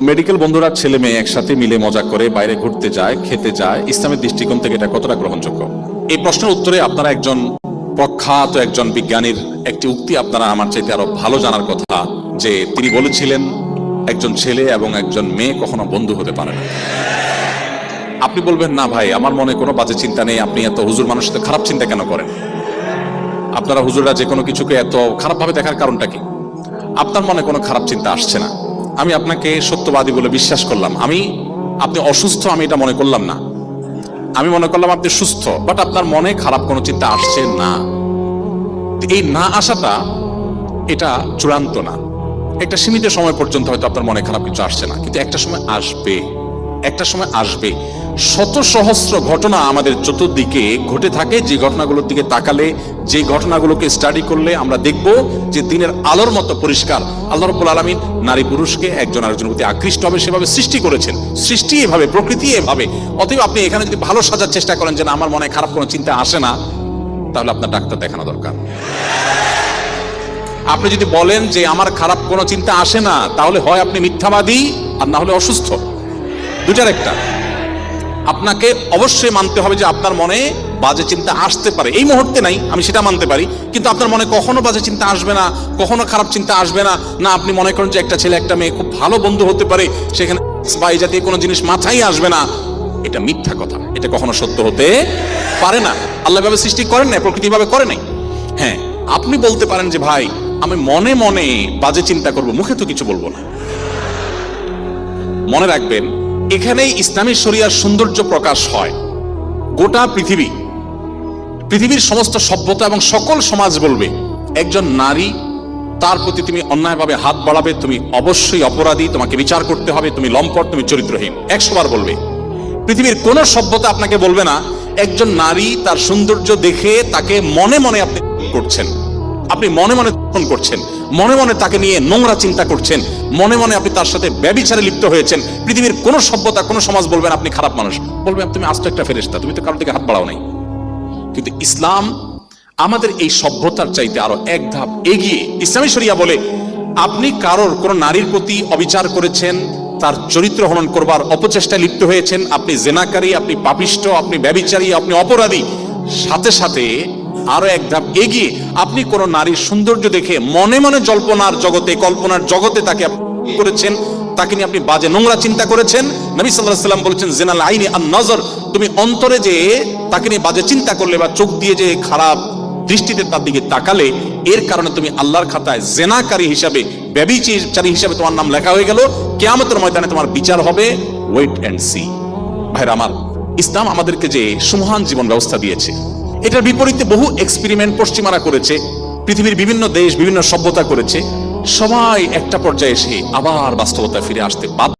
Medical বন্ধুরা, ছেলে মেয়ে একসাথে মিলে মজা করে বাইরে ঘুরতে যায়, খেতে যায়। ইসলামের দৃষ্টিকোণ থেকে এটা কতটা গ্রহণযোগ্য? এই প্রশ্নের উত্তরে আপনারা একজন প্রখ্যাত একজন বিজ্ঞানীর একটি উক্তি আপনারা আমার চাইতে আরও ভালো জানার কথা, যে তিনি বলেছিলেন, একজন ছেলে এবং একজন মেয়ে কখনো বন্ধু হতে পারে না। আপনি বলবেন, না ভাই, আমার মনে কোনো বাজে চিন্তা নেই। আপনি এত হুজুর মানুষের খারাপ চিন্তা কেন করেন? আপনারা হুজুররা যে কোনো কিছুকে এত খারাপভাবে দেখার কারণটা কি? আপনার মনে কোনো খারাপ চিন্তা আসছে না। আমি আপনাকে সত্যবাদী বলে বিশ্বাস করলাম। আমি, আপনি অসুস্থ, আমি এটা মনে করলাম না। আমি মনে করলাম আপনি সুস্থ বাট আপনার মনে খারাপ কোনো চিন্তা আসছে না। এই না আসাটা, এটা চূড়ান্ত না। একটা সীমিত সময় পর্যন্ত হয়তো আপনার মনে খারাপ কিছু আসছে না, কিন্তু একটা সময় আসবে। একটা সময় আসবে। শত সহস্র ঘটনা আমাদের চতুর্দিকে ঘটে থাকে। যে ঘটনাগুলোর দিকে তাকালে, যে ঘটনাগুলোকে স্টাডি করলে আমরা দেখব যে দিনের আলোর মতো পরিষ্কার। আল্লাহ রব্বুল আলমিন নারী পুরুষকে একজন আরেকজনের প্রতি আকৃষ্ট হবে, সেভাবে সৃষ্টি করেছেন। সৃষ্টি এভাবে, প্রকৃতি এভাবে। অতএব আপনি এখানে যদি ভালো সাজার চেষ্টা করেন যে না আমার মনে খারাপ কোনো চিন্তা আসে না, তাহলে আপনার ডাক্তার দেখানো দরকার। আপনি যদি বলেন যে আমার খারাপ কোনো চিন্তা আসে না, তাহলে হয় আপনি মিথ্যাবাদী আর না হলে অসুস্থ। দুটার একটা। আপনাকে অবশ্যই মানতে হবে যে আপনার মনে বাজে চিন্তা আসতে পারে। এই মুহূর্তে নাই, আমি সেটা মানতে পারি। কিন্তু আপনার মনে কখনো বাজে চিন্তা আসবে না, কখনো খারাপ চিন্তা আসবে না। না, আপনি মনে করেন যে একটা ছেলে, একটা মেয়ে খুব ভালো বন্ধু হতে পারে, সেখানে বা এই জাতীয় কোনো জিনিস মাথায় আসবে না। এটা মিথ্যা কথা। এটা কখনো সত্য হতে পারে না। আল্লাহ ভাবে সৃষ্টি করেন না প্রকৃতিভাবে করে নাই। হ্যাঁ আপনি বলতে পারেন যে, ভাই, আমি মনে মনে বাজে চিন্তা করব, মুখে তো কিছু বলব না। মনে রাখবেন এখানেই ইসলামী শরিয়ার সৌন্দর্য প্রকাশ হয়। গোটা পৃথিবী, পৃথিবীর সমস্ত সভ্যতা এবং সকল সমাজ বলবে, একজন নারী, তার প্রতি তুমি অন্যায়ভাবে হাত বাড়াবে, তুমি অবশ্যই অপরাধী, তোমাকে বিচার করতে হবে, তুমি লম্পট, তুমি চরিত্রহীন। একশোবার বলবে। পৃথিবীর কোন সভ্যতা আপনাকে বলবে না, একজন নারী তার সৌন্দর্য দেখে তাকে মনে মনে আপনি করছেন। আপনি মনে মনে তখন করছেন, মনে মনে তাকে নিয়ে নোংরা চিন্তা করছেন, মনে মনে আপনি তার সাথে ব্যবিচারে লিপ্ত হয়েছেন, পৃথিবীর কোন সভ্যতা, কোন সমাজ বলবেন আপনি খারাপ মানুষ। বলবেন তুমি আস্ত একটা ফেরেস্তা তুমি তো কারোর দিকে হাত বাড়াও নাই। কিন্তু ইসলাম আমাদের এই সভ্যতার চাইতে আরও এক ধাপ এগিয়ে, ইসলামী শরিয়া বলে, আপনি কারোর কোন নারীর প্রতি অবিচার করেছেন, তার চরিত্র হনন করবার অপচেষ্টায় লিপ্ত হয়েছেন, আপনি জেনাকারী, আপনি পাপিষ্ট আপনি ব্যবিচারী, আপনি অপরাধী। সাথে সাথে আরও এক ধাপ এগিয়ে আপনি কোন নারীর সৌন্দর্য দেখে মনে মনে জল্পনার জগতে, কল্পনার জগতে তাকে করেছেন, তাকে নিয়ে আপনি বাজে নোংরা চিন্তা করেছেন। নবী সাল্লাহ সাল্লাম বলেছেন, জেনাল আইনি আর নজর। তুমি অন্তরে যে তাকে নিয়ে বাজে চিন্তা করলে বা চোখ দিয়ে যে খারাপ দৃষ্টিতে তার দিকে তাকালে, এর কারণে তুমি আল্লাহর খাতায় জেনাকারী হিসাবে, ব্যবিচারী হিসাবে তোমার নাম লেখা হয়ে গেল। কেয়ামতের ময়দানে তোমার বিচার হবে। ওয়েট অ্যান্ড সি ভাইরা আমার, ইসলাম আমাদেরকে যে সুমহান জীবন ব্যবস্থা দিয়েছে এটার বিপরীতে বহু এক্সপেরিমেন্ট পশ্চিমারা করেছে, পৃথিবীর বিভিন্ন দেশ বিভিন্ন সভ্যতা করেছে, সবাই একটা পর্যায়ে এসে আবার বাস্তবতা ফিরে আসতে বাধ্য